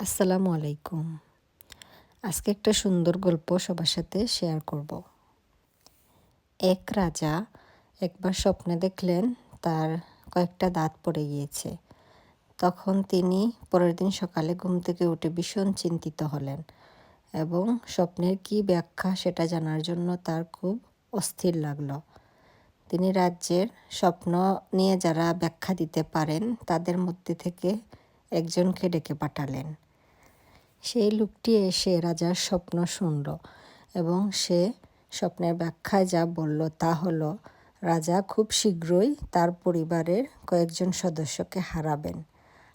আসসালামু আলাইকুম। আজকে একটা সুন্দর গল্প সবার সাথে শেয়ার করব। এক রাজা একবার স্বপ্নে দেখলেন তার কয়েকটা দাঁত পড়ে গিয়েছে। তখন তিনি পরের দিন সকালে ঘুম থেকে উঠে ভীষণ চিন্তিত হলেন এবং স্বপ্নের কি ব্যাখ্যা সেটা জানার জন্য তার খুব অস্থির লাগল। তিনি রাজ্যের স্বপ্ন নিয়ে যারা ব্যাখ্যা দিতে পারেন তাদের মধ্যে থেকে একজনকে ডেকে পাঠালেন। সেই লোকটি এসে রাজার স্বপ্ন শুনল এবং সে স্বপ্নের ব্যাখ্যায় যা বলল তা হলো, রাজা খুব শীঘ্রই তার পরিবারের কয়েকজন সদস্যকে হারাবেন।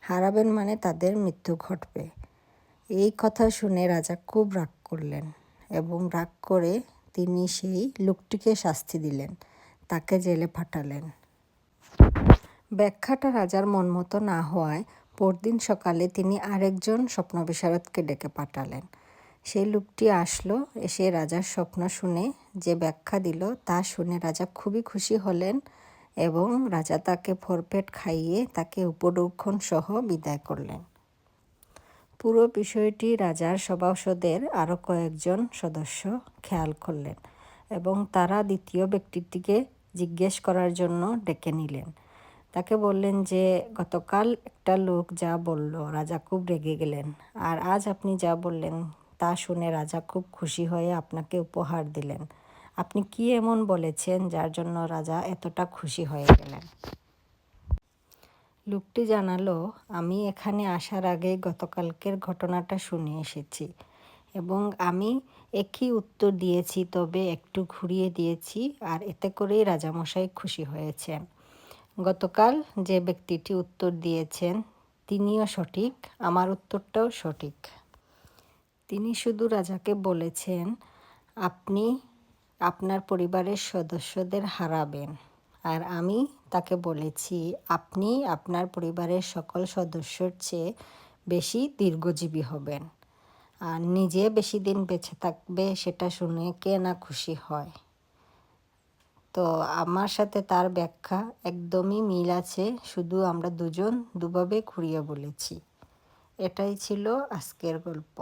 হারাবেন মানে তাদের মৃত্যু ঘটবে। এই কথা শুনে রাজা খুব রাগ করলেন এবং রাগ করে তিনি সেই লোকটিকে শাস্তি দিলেন, তাকে জেলে পাঠালেন। ব্যাখ্যাটা রাজার মন মতো না হওয়ায় পরদিন সকালে তিনি আরেকজন স্বপ্ন বিশারদকে ডেকে পাঠালেন। সেই লোকটি আসলো, এসে রাজার স্বপ্ন শুনে যে ব্যাখ্যা দিল তা শুনে রাজা খুবই খুশি হলেন এবং রাজা তাকে ভরপেট খাইয়ে তাকে উপডৌক্ষণ সহ বিদায় করলেন। পুরো বিষয়টি রাজার সভাসদের আরও কয়েকজন সদস্য খেয়াল করলেন এবং তারা দ্বিতীয় ব্যক্তিটিকে জিজ্ঞেস করার জন্য ডেকে নিলেন। তাকে বললেন যে, গতকাল একটা লোক যা বলল রাজা খুব রেগে গেলেন। আর আজ আপনি যা বললেন তা শুনে রাজা খুব খুশি হয়ে আপনাকে উপহার দিলেন। আপনি কি এমন বলেছেন যার জন্য রাজা এতটা খুশি হয়ে গেলেন? লোকটি জানালো, আমি এখানে আসার আগে গতকালকের ঘটনাটা শুনে এসেছি এবং আমি একই উত্তর দিয়েছি, তবে একটু ঘুরিয়ে দিয়েছি, আর এতে করেই রাজামশাই খুশি হয়েছেন। গতকাল যে ব্যক্তিটি উত্তর দিয়েছেন, তিনিও সঠিক, আমার উত্তরটাও সঠিক। তিনি শুধু রাজাকে বলেছেন, আপনি আপনার পরিবারের সদস্যদের হারাবেন। আর আমি তাকে বলেছি, আপনি আপনার পরিবারের সকল সদস্যর চেয়ে বেশি দীর্ঘজীবী হবেন। আর নিজে বেশি দিন বেঁচে থাকবে, সেটা শুনে কে না খুশি হয়? তো আমার সাথে তার ব্যাখ্যা একদমই মিল আছে, শুধু আমরা দুজন দুভাবে ঘুরিয়ে বলেছি। এটাই ছিল আজকের গল্প।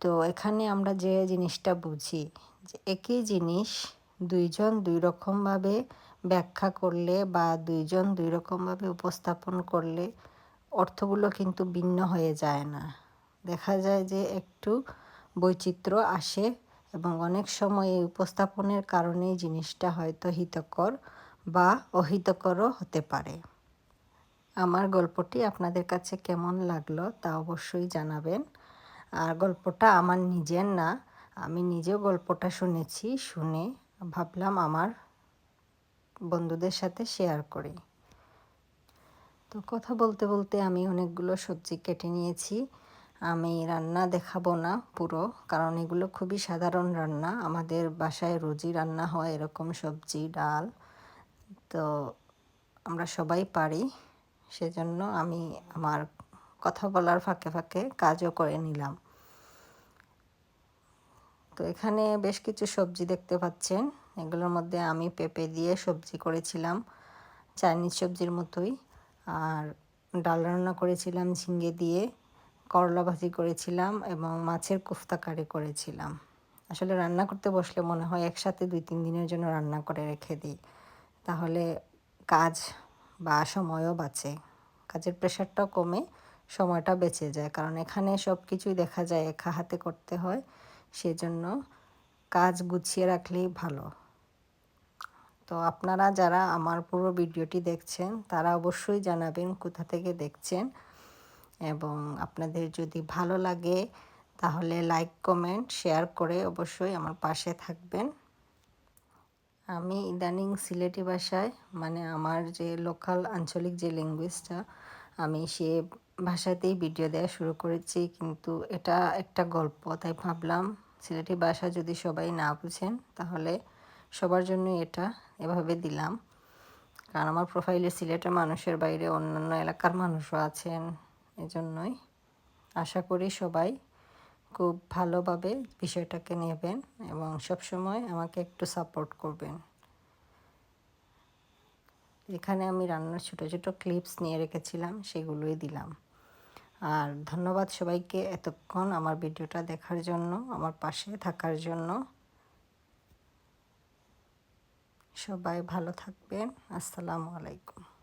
তো এখানে আমরা যে জিনিসটা বুঝি, যে একই জিনিস দুইজন দুই রকমভাবে ব্যাখ্যা করলে বা দুইজন দুই রকমভাবে উপস্থাপন করলে অর্থগুলো কিন্তু ভিন্ন হয়ে যায় না। দেখা যায় যে একটু বৈচিত্র্য আসে এবং অনেক সময় এই উপস্থাপনের কারণেই জিনিসটা হয়তো হিতকর বা অহিতকরও হতে পারে। আমার গল্পটি আপনাদের কাছে কেমন লাগল তা অবশ্যই জানাবেন। আর গল্পটা আমার নিজের না, আমি নিজেও গল্পটা শুনেছি, শুনে ভাবলাম আমার বন্ধুদের সাথে শেয়ার করি। তো কথা বলতে বলতে আমি অনেকগুলো সবজি কেটে নিয়েছি। আমি রান্না দেখাবো না পুরো, কারণ এগুলো খুবই সাধারণ রান্না। আমাদের বাসায় রোজই রান্না হয় এরকম সবজি, ডাল। তো আমরা সবাই পারি, সেজন্য আমি আমার কথা বলার ফাঁকে ফাঁকে কাজও করে নিলাম। তো এখানে বেশ কিছু সবজি দেখতে পাচ্ছেন। এগুলোর মধ্যে আমি পেঁপে দিয়ে সবজি করেছিলাম চাইনিজ সবজির মতোই। আর ডাল রান্না করেছিলাম ঝিঙ্গে দিয়ে। করলা ভাজি করেছিলাম এবং মাছের কোফতা কারি করেছিলাম। আসলে রান্না করতে বসলে মনে হয় একসাথে দুই তিন দিনের জন্য রান্না করে রেখে দিই। তাহলে কাজ বা সময়ও বাঁচে। কাজের প্রেশারটাও কমে সময়টা বেঁচে যায়। কারণ এখানে সব কিছুই দেখা যায়, একা হাতে করতে হয়। সেজন্য কাজ গুছিয়ে রাখলেই ভালো। তো আপনারা যারা আমার পুরো ভিডিওটি দেখছেন, তারা অবশ্যই জানাবেন কোথা থেকে দেখছেন। এবং আপনাদের যদি ভালো লাগে, তাহলে লাইক কমেন্ট শেয়ার করে অবশ্যই আমার পাশে থাকবেন। আমি ইদানিং সিলেটি ভাষায় মানে আমার যে লোকাল আঞ্চলিক যে ল্যাঙ্গুয়েজটা আমি সে ভাষাতেই ভিডিও দেওয়া শুরু করেছি। কিন্তু এটা একটা গল্প, তাই ভাবলাম সিলেটি ভাষা যদি সবাই না বুঝেন, তাহলে সবার জন্য এটা এভাবে দিলাম। কারণ আমার প্রোফাইলে সিলেটের মানুষের বাইরে অন্যান্য এলাকার মানুষও আছেন। এজন্যই আশা করি সবাই খুব ভালোভাবে বিষয়টাকে নেবেন এবং সবসময় আমাকে একটু সাপোর্ট করবেন। এখানে আমি রান্নার ছোটো ছোটো ক্লিপস নিয়ে রেখেছিলাম, সেগুলোই দিলাম। আর ধন্যবাদ সবাইকে এতক্ষণ আমার ভিডিওটা দেখার জন্য, আমার পাশে থাকার জন্য। সবাই ভালো থাকবেন, আসসালামু আলাইকুম।